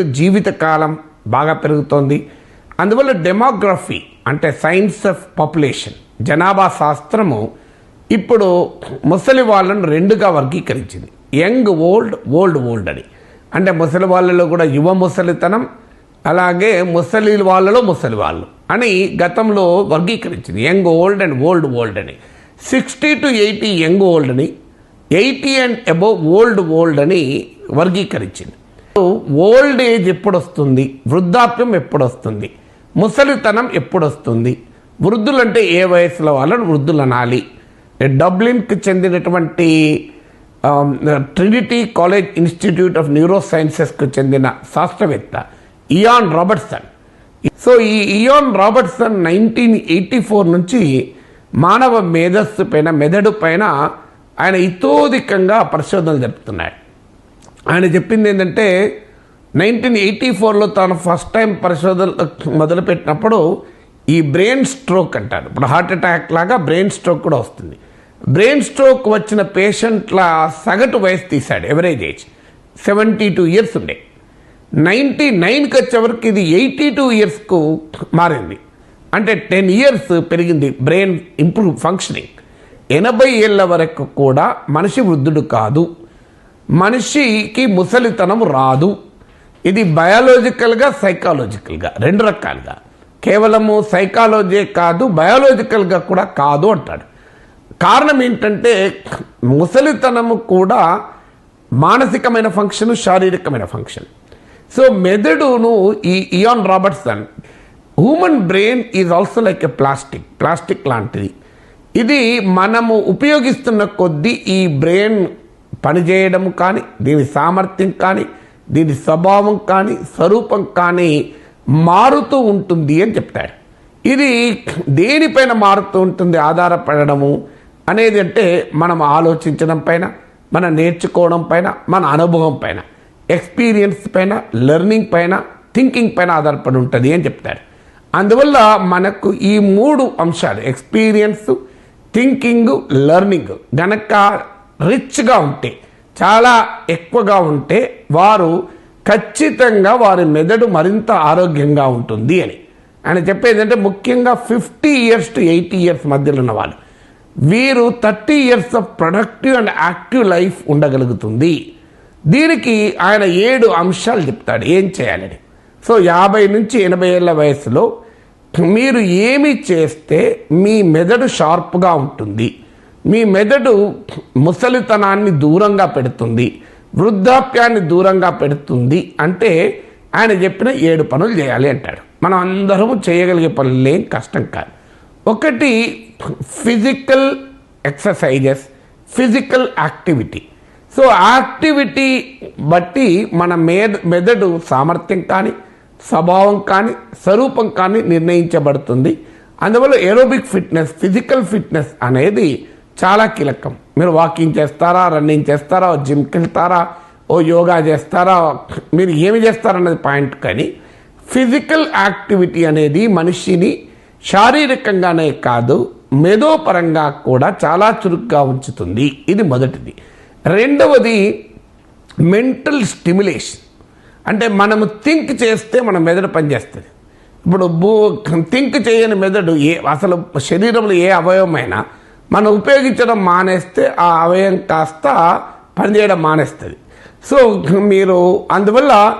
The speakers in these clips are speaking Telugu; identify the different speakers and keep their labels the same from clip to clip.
Speaker 1: జీవితకాలం బాగా పెరుగుతోంది. అందువల్ల డెమోగ్రఫీ అంటే సైన్స్ ఆఫ్ పాపులేషన్ జనాభా శాస్త్రము ఇప్పుడు ముసలి వాళ్ళను రెండుగా వర్గీకరించింది. యంగ్ ఓల్డ్ ఓల్డ్ ఓల్డ్ అని. అంటే ముసలి వాళ్ళలో కూడా యువ ముసలితనం అలాగే ముసలి వాళ్ళలో ముసలి వాళ్ళు అని గతంలో వర్గీకరించింది. Young old and old old అని. Sixty to eighty young old అని. Eighty and above old old అని వర్గీకరించింది. ఓల్డ్ ఏజ్ ఎప్పుడు వస్తుంది వృద్ధాప్యం ఎప్పుడు వస్తుంది ముసలితనం ఎప్పుడు వస్తుంది వృద్ధులంటే ఏ వయసులో వాళ్ళని వృద్ధులు అనాలి డబ్లిన్కి చెందినటువంటి Trinity College Institute of neuro సైన్సెస్కు చెందిన శాస్త్రవేత్త ఇయాన్ రాబర్ట్సన్. సో ఈ Ian Robertson nineteen eighty four నుంచి మానవ మేధస్సు పైన మెదడు పైన ఆయన ఇతోధికంగా పరిశోధనలు జరుపుతున్నాడు. ఆయన చెప్పింది ఏంటంటే నైన్టీన్ ఎయిటీ ఫోర్లో తాను ఫస్ట్ టైం పరిశోధన మొదలుపెట్టినప్పుడు ఈ బ్రెయిన్ స్ట్రోక్ అంటారు. ఇప్పుడు హార్ట్ అటాక్ లాగా బ్రెయిన్ స్ట్రోక్ కూడా వస్తుంది. బ్రెయిన్ స్ట్రోక్ వచ్చిన పేషెంట్ల సగటు వయసు తీశాడు average age seventy two years ఉండే నైంటీ నైన్కి వచ్చేవరకు ఇది ఎయిటీ టూ ఇయర్స్కు మారింది. అంటే టెన్ ఇయర్స్ పెరిగింది బ్రెయిన్ ఇంప్రూవ్ ఫంక్షనింగ్ ఎనభై ఏళ్ళ వరకు కూడా మనిషి వృద్ధుడు కాదు. మనిషికి ముసలితనం రాదు. ఇది బయాలజికల్గా సైకాలజికల్గా రెండు రకాలుగా. కేవలము సైకాలజీ కాదు బయాలజికల్గా కూడా కాదు అంటాడు. కారణం ఏంటంటే ముసలితనము కూడా మానసికమైన ఫంక్షన్ శారీరకమైన ఫంక్షన్. సో మెదడును ఈ Ian Robertson human brain is also like a plastic plastic లాంటిది. ఇది మనము ఉపయోగిస్తున్న కొద్దీ ఈ బ్రెయిన్ పనిచేయడం కానీ దీని సామర్థ్యం కానీ దీని స్వభావం కానీ స్వరూపం కానీ మారుతూ ఉంటుంది అని చెప్తాడు ఇది దేనిపైన మారుతూ ఉంటుంది ఆధారపడము అనేది అంటే మనం ఆలోచించడం పైన మనం నేర్చుకోవడం పైన మన అనుభవం పైన ఎక్స్పీరియన్స్ పైన లెర్నింగ్ పైన థింకింగ్ పైన ఆధారపడి ఉంటుంది అని చెప్తాడు అందువల్ల మనకు ఈ మూడు అంశాలు ఎక్స్పీరియన్స్ థింకింగ్ లెర్నింగ్ గనక రిచ్గా ఉంటే చాలా ఎక్కువగా ఉంటే వారు ఖచ్చితంగా వారి మెదడు మరింత ఆరోగ్యంగా ఉంటుంది అని. ఆయన చెప్పేది అంటే ముఖ్యంగా fifty years to eighty years మధ్యలో ఉన్న వాళ్ళు వీరు thirty years of productive and active life ఉండగలుగుతుంది. దీనికి ఆయన ఏడు అంశాలు చెప్తాడు. ఏం చేయాలని సో యాభై నుంచి ఎనభై ఏళ్ళ వయసులో మీరు ఏమి చేస్తే మీ మెదడు షార్ప్గా ఉంటుంది. మీ మెదడు ముసలితనాన్ని దూరంగా పెడుతుంది వృద్ధాప్యాన్ని దూరంగా పెడుతుంది అంటే ఆయన చెప్పిన ఏడు పనులు చేయాలి అంటాడు. మనం అందరము చేయగలిగే పనులేం కష్టం కాదు. ఒకటి physical exercises physical activity. So activity బట్టి మన మేద మెదడు సామర్థ్యం కానీ స్వభావం కానీ స్వరూపం కానీ నిర్ణయించబడుతుంది. అందువల్ల ఏరోబిక్ ఫిట్నెస్ ఫిజికల్ ఫిట్నెస్ అనేది చాలా కీలకం. మీరు వాకింగ్ చేస్తారా రన్నింగ్ చేస్తారా జిమ్కి వెళ్తారా ఓ యోగా చేస్తారా మీరు ఏమి చేస్తారన్నది పాయింట్ కానీ ఫిజికల్ యాక్టివిటీ అనేది మనిషిని శారీరకంగానే కాదు మేధోపరంగా కూడా చాలా చురుగ్గా ఉంచుతుంది. ఇది మొదటిది. రెండవది మెంటల్ స్టిమ్యులేషన్ అంటే మనము థింక్ చేస్తే మన మెదడు పనిచేస్తుంది. ఇప్పుడు థింక్ చేయని మెదడు ఏ అసలు శరీరంలో ఏ అవయవమైనా మనం ఉపయోగించడం మానేస్తే ఆ అవయం కాస్త పనిచేయడం మానేస్తుంది. సో మీరు అందువల్ల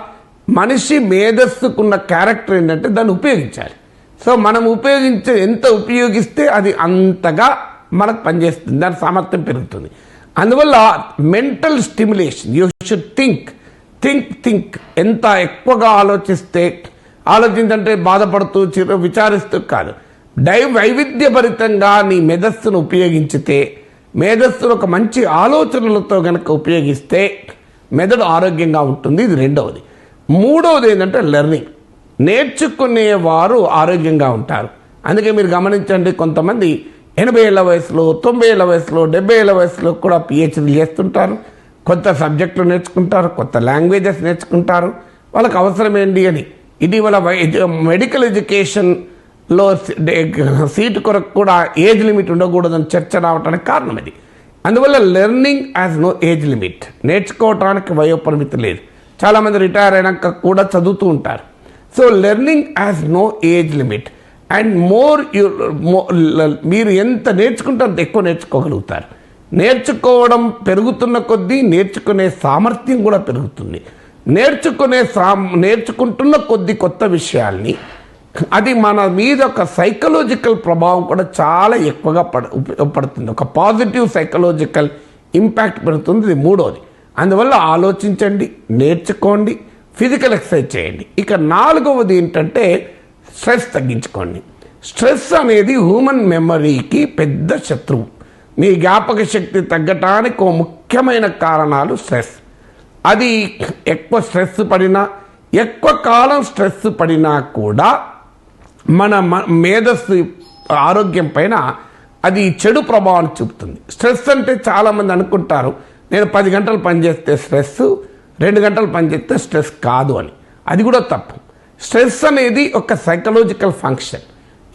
Speaker 1: మనిషి మేధస్సుకున్న క్యారెక్టర్ ఏంటంటే దాన్ని ఉపయోగించాలి. సో మనం ఉపయోగించే ఎంత ఉపయోగిస్తే అది అంతగా మనకు పనిచేస్తుంది దాని సామర్థ్యం పెరుగుతుంది. అందువల్ల mental stimulation you should think think think. ఎంత ఎక్కువగా ఆలోచిస్తే ఆలోచించంటే బాధపడుతూ చిరు విచారిస్తూ కాదు. డై వైవిధ్యభరితంగా నీ మేధస్సును ఉపయోగించితే మేధస్సును ఒక మంచి ఆలోచనలతో కనుక ఉపయోగిస్తే మెదడు ఆరోగ్యంగా ఉంటుంది. ఇది రెండవది. మూడవది ఏంటంటే లెర్నింగ్. నేర్చుకునేవారు ఆరోగ్యంగా ఉంటారు. అందుకే మీరు గమనించండి కొంతమంది ఎనభై ఏళ్ళ వయసులో తొంభై ఏళ్ళ వయసులో డెబ్బై ఏళ్ళ వయసులో కూడా పిహెచ్డీ చేస్తుంటారు. కొత్త సబ్జెక్టులు నేర్చుకుంటారు కొత్త లాంగ్వేజెస్ నేర్చుకుంటారు. వాళ్ళకి అవసరం ఏంటి అని ఇటీవల మెడికల్ ఎడ్యుకేషన్ లో సీటు కొరకు కూడా ఏజ్ లిమిట్ ఉండకూడదని చర్చ రావడానికి కారణం ఇది. అందువల్ల learning has no age limit. నేర్చుకోవటానికి వయోపరిమితి లేదు. చాలామంది రిటైర్ అయినాక కూడా చదువుతూ ఉంటారు. So learning has no age limit. And more you మీరు ఎంత నేర్చుకుంటే అంత ఎక్కువ నేర్చుకోగలుగుతారు. నేర్చుకోవడం పెరుగుతున్న కొద్దీ నేర్చుకునే సామర్థ్యం కూడా పెరుగుతుంది. నేర్చుకునే సా నేర్చుకుంటున్న కొద్ది కొత్త విషయాల్ని అది మన మీద ఒక సైకలాజికల్ ప్రభావం కూడా చాలా ఎక్కువగా పడ ఉపయోగపడుతుంది పడుతుంది. ఒక పాజిటివ్ సైకలాజికల్ ఇంపాక్ట్ పెడుతుంది ఇది మూడోది. అందువల్ల ఆలోచించండి నేర్చుకోండి ఫిజికల్ ఎక్సర్సైజ్ చేయండి. ఇక నాలుగవది ఏంటంటే స్ట్రెస్ తగ్గించుకోండి. స్ట్రెస్ అనేది హ్యూమన్ మెమరీకి పెద్ద శత్రువు. మీ జ్ఞాపక శక్తి తగ్గటానికి ఓ ముఖ్యమైన కారణాలు స్ట్రెస్ అది ఎక్కువ స్ట్రెస్ పడినా ఎక్కువ కాలం స్ట్రెస్ పడినా కూడా మన మ- మేధస్సు ఆరోగ్యం పైన అది చెడు ప్రభావాన్ని చూపుతుంది. స్ట్రెస్ అంటే చాలామంది అనుకుంటారు నేను పది గంటలు పనిచేస్తే స్ట్రెస్ రెండు గంటలు పనిచేస్తే స్ట్రెస్ కాదు అని. అది కూడా తప్పు. స్ట్రెస్ అనేది ఒక సైకలాజికల్ ఫంక్షన్.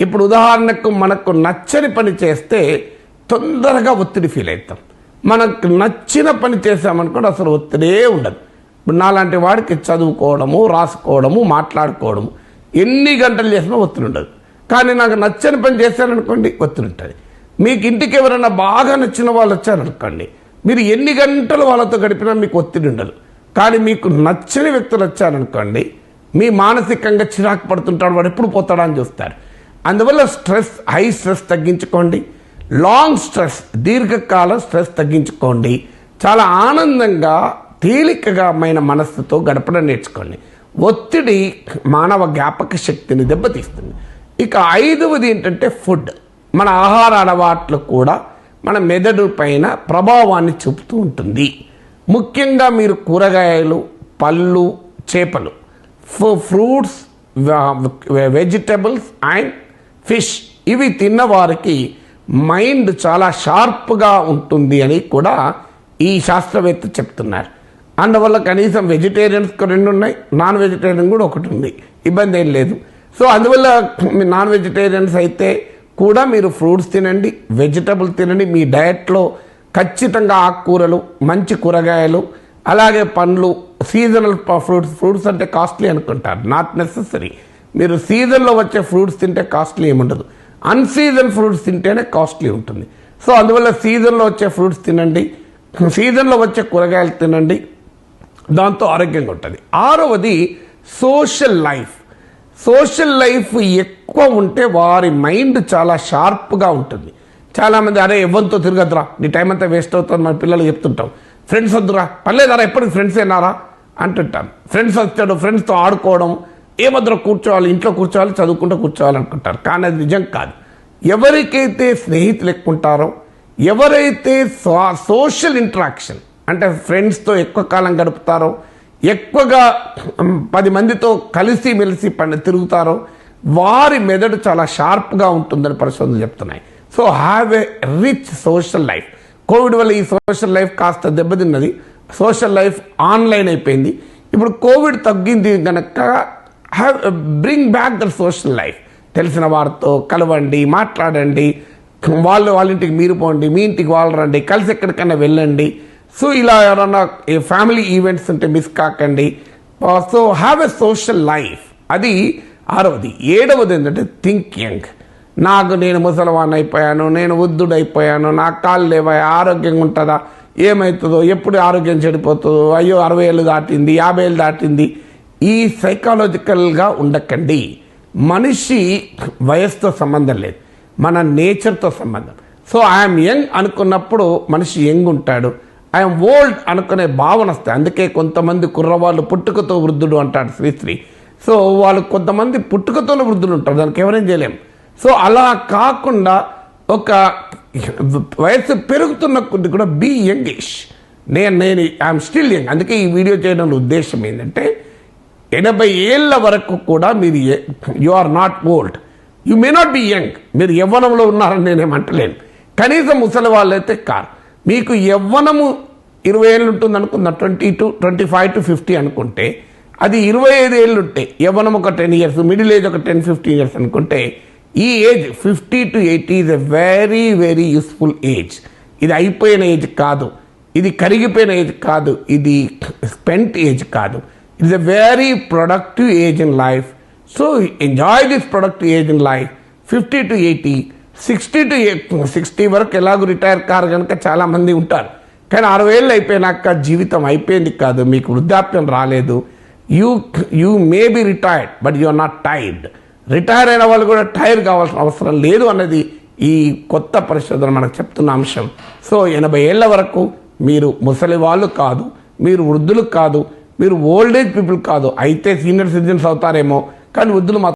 Speaker 1: ఇప్పుడు ఉదాహరణకు మనకు నచ్చని పని చేస్తే తొందరగా ఒత్తిడి ఫీల్ అవుతాం. మనకు నచ్చిన పని చేసామనుకోండి అసలు ఒత్తిడే ఉండదు. ఇప్పుడు నాలాంటి వాడికి చదువుకోవడము రాసుకోవడము మాట్లాడుకోవడము ఎన్ని గంటలు చేసినా ఒత్తిడి ఉండదు కానీ నాకు నచ్చని పని చేశారనుకోండి ఒత్తిడి ఉంటుంది మీకు ఇంటికి ఎవరైనా బాగా నచ్చిన వాళ్ళు వచ్చారనుకోండి మీరు ఎన్ని గంటలు వాళ్ళతో గడిపినా మీకు ఒత్తిడి ఉండదు కానీ మీకు నచ్చని వ్యక్తులు వచ్చారనుకోండి మీ మానసికంగా చిరాకు పడుతుంటాడు వాడు ఎప్పుడు పోతాడా అని చూస్తారు. అందువల్ల స్ట్రెస్ హై స్ట్రెస్ తగ్గించుకోండి. లాంగ్ స్ట్రెస్ దీర్ఘకాల స్ట్రెస్ తగ్గించుకోండి. చాలా ఆనందంగా తేలికగా మైన మనస్సుతో గడపడం నేర్చుకోండి. ఒత్తిడి మానవ జ్ఞాపక శక్తిని దెబ్బతీస్తుంది. ఇక ఐదవది ఏంటంటే ఫుడ్. మన ఆహార అలవాట్లు కూడా మన మెదడు పైన ప్రభావాన్ని చూపుతూ ఉంటుంది. ముఖ్యంగా మీరు కూరగాయలు పళ్ళు చేపలు. ఫ్రూట్స్ వెజిటబుల్స్ అండ్ ఫిష్ ఇవి తిన్నవారికి మైండ్ చాలా షార్ప్గా ఉంటుంది అని కూడా ఈ శాస్త్రవేత్త చెప్తున్నారు. అందువల్ల కనీసం వెజిటేరియన్స్ రెండు ఉన్నాయి నాన్ వెజిటేరియన్ కూడా ఒకటి ఉంది. ఇబ్బంది ఏం లేదు. సో అందువల్ల మీ నాన్ వెజిటేరియన్స్ అయితే కూడా మీరు ఫ్రూట్స్ తినండి వెజిటబుల్ తినండి. మీ డయట్లో ఖచ్చితంగా ఆకుకూరలు మంచి కూరగాయలు అలాగే పండ్లు సీజనల్ ఫ్రూట్స్ ఫ్రూట్స్ అంటే కాస్ట్లీ అనుకుంటారు. నాట్ నెససరీ మీరు సీజన్లో వచ్చే ఫ్రూట్స్ తింటే కాస్ట్లీ ఏముండదు. అన్సీజన్ ఫ్రూట్స్ తింటేనే కాస్ట్లీ ఉంటుంది. సో అందువల్ల సీజన్లో వచ్చే ఫ్రూట్స్ తినండి. సీజన్లో వచ్చే కూరగాయలు తినండి. దాంతో ఆరోగ్యంగా ఉంటుంది ఆరవది సోషల్ లైఫ్ సోషల్ లైఫ్ ఎక్కువ ఉంటే వారి మైండ్ చాలా షార్ప్గా ఉంటుంది. చాలామంది అరే ఎవరితో తిరగద్దురా? నీ టైం అంతా వేస్ట్ అవుతుంది. మన పిల్లలు చెప్తుంటాం. ఫ్రెండ్స్ వద్దురా? పర్లేదారా ఎప్పటికి ఫ్రెండ్స్ ఏనారా అంటుంటాను ఫ్రెండ్స్ వచ్చాడు ఫ్రెండ్స్తో ఆడుకోవడం ఏమద్దురా కూర్చోవాలి ఇంట్లో కూర్చోవాలి చదువుకుంటూ కూర్చోవాలి అనుకుంటారు. కానీ అది నిజం కాదు. ఎవరికైతే స్నేహితులు ఎక్కువ ఉంటారో ఎవరైతే సోషల్ ఇంటరాక్షన్ అంటే ఫ్రెండ్స్తో ఎక్కువ కాలం గడుపుతారో ఎక్కువగా పది మందితో కలిసి మెలిసి పని తిరుగుతారో వారి మెదడు చాలా షార్ప్గా ఉంటుందని పరిశోధనలు చెప్తున్నాయి. So have a rich social life covid వల్ల ఈ సోషల్ లైఫ్ కాస్త దెబ్బతిన్నది. సోషల్ లైఫ్ ఆన్లైన్ అయిపోయింది. ఇప్పుడు కోవిడ్ తగ్గింది కనుక have bring back the social life తెలిసిన వారితో కలవండి మాట్లాడండి. వాళ్ళు వాళ్ళ ఇంటికి మీరు పోండి మీ ఇంటికి వాళ్ళు రండి కలిసి ఎక్కడికైనా వెళ్ళండి. సో ఇలా ఎవరన్నా ఫ్యామిలీ ఈవెంట్స్ ఉంటే మిస్ కాకండి. So have a social life. అది ఆరవది. ఏడవది ఏంటంటే థింక్ యంగ్ నాకు నేను ముసలివాణ్ణి అయిపోయాను నేను వృద్ధుడైపోయాను నా కాళ్ళు లేవా ఆరోగ్యంగా ఉంటుందా ఏమవుతుందో ఎప్పుడు ఆరోగ్యం చెడిపోతుందో అయ్యో అరవై ఏళ్ళు దాటింది యాభై ఏళ్ళు దాటింది. ఈ సైకాలజికల్గా ఉండకండి. మనిషి వయసుతో సంబంధం లేదు. మన నేచర్తో సంబంధం. సో ఐఎమ్ యంగ్ అనుకున్నప్పుడు మనిషి యంగ్ ఉంటాడు. ఐఎమ్ ఓల్డ్ అనుకునే భావన వస్తాయి. అందుకే కొంతమంది కుర్రవాళ్ళు పుట్టుకతో వృద్ధుడు అంటాడు శ్రీశ్రీ సో వాళ్ళు కొంతమంది పుట్టుకతోనే వృద్ధులు ఉంటారు. దానికి ఎవరేం చేయలేం. సో అలా కాకుండా ఒక వయసు పెరుగుతున్న కొద్ది కూడా బీ యంగిష్ నేను నేను ఐఎమ్ స్టిల్ యంగ్ అందుకే ఈ వీడియో చేయడం ఉద్దేశం ఏంటంటే ఎనభై ఏళ్ళ వరకు కూడా మీరు you are not old you may not be young మీరు యవ్వనంలో ఉన్నారని నేనేమంటలేను కనీసం ముసలి వాళ్ళైతే కారు. మీకు యవ్వనము ఇరవై ఏళ్ళు ఉంటుంది అనుకున్న twenty to twenty five to fifty అనుకుంటే అది ఇరవై ఐదు ఏళ్ళు ఉంటాయి యవ్వనం ఒక టెన్ ఇయర్స్ మిడిల్ ఏజ్ ఒక టెన్ ఫిఫ్టీన్ ఇయర్స్ అనుకుంటే ఈ age fifty to eighty is a very very useful age. ఇది అయిపోయిన ఏజ్ కాదు. ఇది కరిగిపోయిన ఏజ్ కాదు. ఇది స్పెంట్ ఏజ్ కాదు. It's a very productive age in life so enjoy this productive age in life fifty to eighty sixty to sixty వరకు ఎలాగో రిటైర్ కారు కనుక చాలామంది ఉంటారు. కానీ అరవై ఏళ్ళు అయిపోయినాక జీవితం అయిపోయింది కాదు మీకు వృద్ధాప్యం రాలేదు. You you may be retired but you are not tired retire అయిన వాళ్ళు కూడా టైర్ కావాల్సిన అవసరం లేదు అన్నది ఈ కొత్త పరిశోధన మనకు చెప్తున్న అంశం. సో ఎనభై ఏళ్ళ వరకు మీరు ముసలి వాళ్ళు కాదు మీరు వృద్ధులు కాదు మీరు ఓల్డ్ ఏజ్ పీపుల్ కాదు అయితే సీనియర్ సిటిజన్స్ అవుతారేమో కానీ వృద్ధులు మాత్రం